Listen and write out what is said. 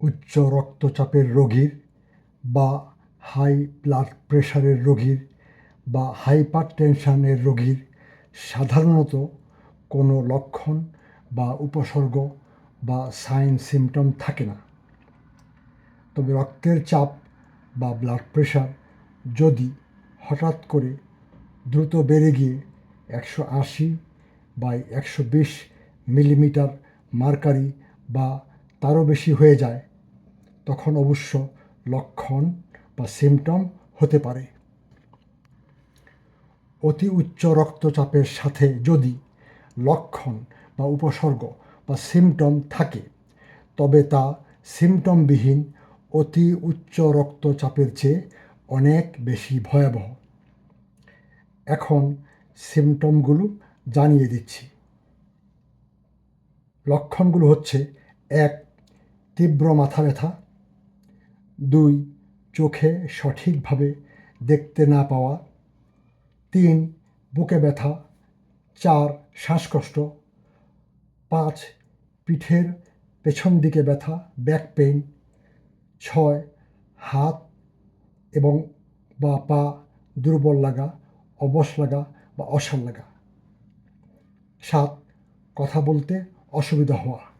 উচ্চ রক্তচাপের রোগীর বা হাই ব্লাড প্রেশারের রোগীর বা হাইপার টেনশনের রোগীর সাধারণত কোনো লক্ষণ বা উপসর্গ বা সাইন সিমটম থাকে না। তবে রক্তের চাপ বা ব্লাড প্রেশার যদি হঠাৎ করে দ্রুত বেড়ে গিয়ে একশো আশি বাই একশো বিশ মিলিমিটার মার্কারি বা তারও বেশি হয়ে যায়, তখন অবশ্য লক্ষণ বা সিমটম হতে পারে। অতি উচ্চ রক্তচাপের সাথে যদি লক্ষণ বা উপসর্গ বা সিমটম থাকে, তবে তা সিমটমবিহীন অতি উচ্চ রক্তচাপের চেয়ে অনেক বেশি ভয়াবহ। এখন সিমটমগুলো জানিয়ে দিচ্ছি। লক্ষণগুলো হচ্ছে এক তীব্র মাথা ব্যথা। দুই, চোখে সঠিকভাবে দেখতে না পাওয়া। তিন, বুকে ব্যথা। চার, শ্বাসকষ্ট। পাঁচ, পিঠের পেছন দিকে ব্যথা ব্যাক পেইন ছয়, হাত এবং বা পা দুর্বল লাগা, অবশ লাগা বা অসাড় লাগা। সাত, কথা বলতে অসুবিধা হওয়া।